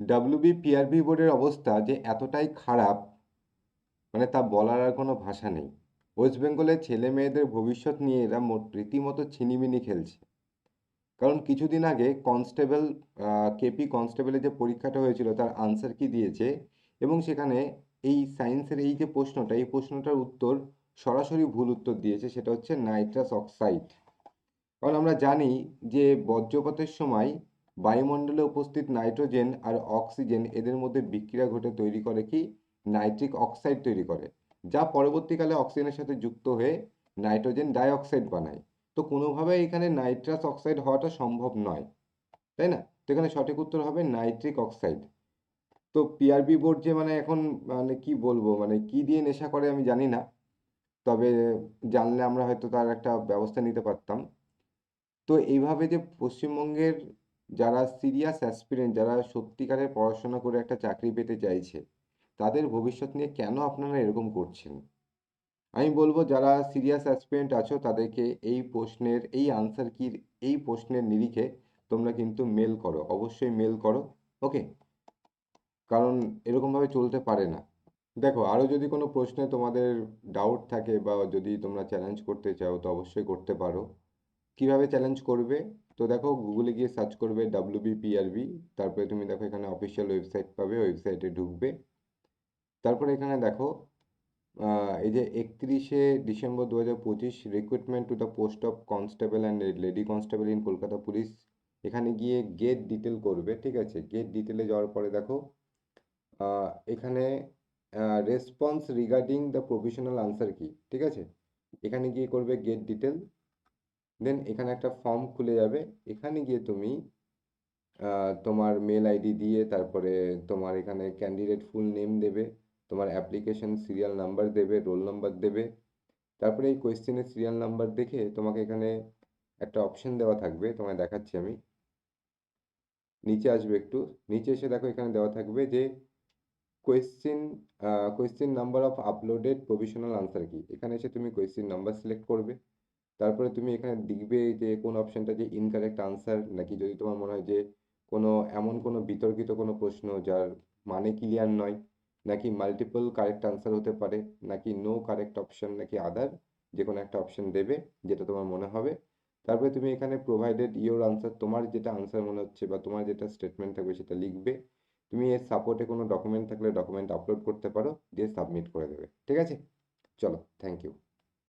WB PRB বোর্ডের অবস্থা যে এতটাই খারাপ মানে তা বলার আর কোনো ভাষা নেই। ওয়েস্ট বেঙ্গলের ছেলে মেয়েদের ভবিষ্যৎ নিয়ে এরা রীতিমতো ছিনিমিনি খেলছে। কারণ কিছুদিন আগে কনস্টেবল কেপি কনস্টেবলের যে পরীক্ষাটা হয়েছিল তার আনসার কি দিয়েছে এবং সেখানে এই সায়েন্সের এই যে প্রশ্নটা, এই প্রশ্নটার উত্তর সরাসরি ভুল উত্তর দিয়েছে, সেটা হচ্ছে নাইট্রাস অক্সাইড কারণ আমরা জানি যে বজ্রপাতের সময় বায়ুমণ্ডলে উপস্থিত নাইট্রোজেন আর অক্সিজেন এদের মধ্যে বিক্রিয়া ঘটে তৈরি করে কি? নাইট্রিক অক্সাইড তৈরি করে, যা পরবর্তীকালে অক্সিজেনের সাথে যুক্ত হয়ে নাইট্রোজেন ডাইঅক্সাইড বানায়। তো কোনোভাবে এখানে নাইট্রাস অক্সাইড হওয়াটা সম্ভব নয়, তাই না? তো এখানে সঠিক উত্তর হবে নাইট্রিক অক্সাইড। তো পিআরবি বোর্ড যে মানে এখন মানে কি বলব মানে কি দিয়ে নেশা করে আমি জানি না, তবে জানলে আমরা হয়তো তার একটা ব্যবস্থা নিতে পারতাম। তো এইভাবে যে পশ্চিমবঙ্গের যারা সিরিয়াস অ্যাসপিরেন্ট যারা সত্যিকারের পড়াশোনা করে একটা চাকরি পেতে চাইছে, তাদের ভবিষ্যৎ নিয়ে কেন আপনারা এরকম করছেন? আমি বলব, যারা সিরিয়াস অ্যাসপিরেন্ট আছো, তাদেরকে এই প্রশ্নের, এই আনসার কির এই প্রশ্নের নিরিখে তোমরা কিন্তু মেল করো। অবশ্যই মেল করো ওকে কারণ এরকমভাবে চলতে পারে না। দেখো আরও যদি কোনো প্রশ্নে তোমাদের ডাউট থাকে বা যদি তোমরা চ্যালেঞ্জ করতে চাও, তো অবশ্যই করতে পারো। কীভাবে চ্যালেঞ্জ করবে? তো দেখো গুগলে গিয়ে সার্চ করবে ডাব্লিউবিপিআরবি তারপরে তুমি দেখো এখানে অফিসিয়াল ওয়েবসাইট পাবে ওয়েবসাইটে ঢুকবে। তারপরে এখানে দেখো এই যে একত্রিশে ডিসেম্বর দু হাজার পঁচিশ recruitment to the post of constable and lady constable in Kolkata police এখানে গিয়ে গেট ডিটেল করবে, ঠিক আছে? গেট ডিটেলে যাওয়ার পরে দেখো এখানে response regarding the professional answer কি, ঠিক আছে? এখানে গিয়ে করবে গেট ডিটেল দেন এখানে একটা ফর্ম খুলে যাবে। এখানে গিয়ে তুমি তোমার মেল আইডি দিয়ে তারপরে তোমার এখানে ক্যান্ডিডেট ফুল নেম দেবে, তোমার অ্যাপ্লিকেশন সিরিয়াল নাম্বার দেবে রোল নাম্বার দেবে। তারপরে এই কোয়েশ্চেনের সিরিয়াল নাম্বার দেখে তোমাকে এখানে একটা অপশন দেওয়া থাকবে, তোমায় দেখাচ্ছি আমি। নিচে আসবে একটু। নিচে এসে দেখো এখানে দেওয়া থাকবে যে question question number of uploaded provisional answer কি? এখানে এসে তুমি কোয়েশ্চেন নাম্বার সিলেক্ট করবে। তারপরে তুমি এখানে দেখবে যে কোন অপশনটা যে ইনকারেক্ট আনসার নাকি যদি তোমার মনে হয় যে কোনো, এমন কোনো বিতর্কিত কোনো প্রশ্ন যার মানে ক্লিয়ার নয়, নাকি মাল্টিপল কারেক্ট আনসার হতে পারে, নাকি নো কারেক্ট অপশন নাকি আদার যে কোনো একটা অপশন দেবে যেটা তোমার মনে হবে। তারপরে তুমি এখানে প্রোভাইডেড ইওর আনসার তোমার যেটা আনসার মনে হচ্ছে বা তোমার যেটা স্টেটমেন্ট থাকবে সেটা লিখবে। তুমি এর সাপোর্টে কোনো ডকুমেন্ট থাকলে ডকুমেন্ট আপলোড করতে পারো, দিয়ে সাবমিট করে দেবে। ঠিক আছে? চলো থ্যাংক ইউ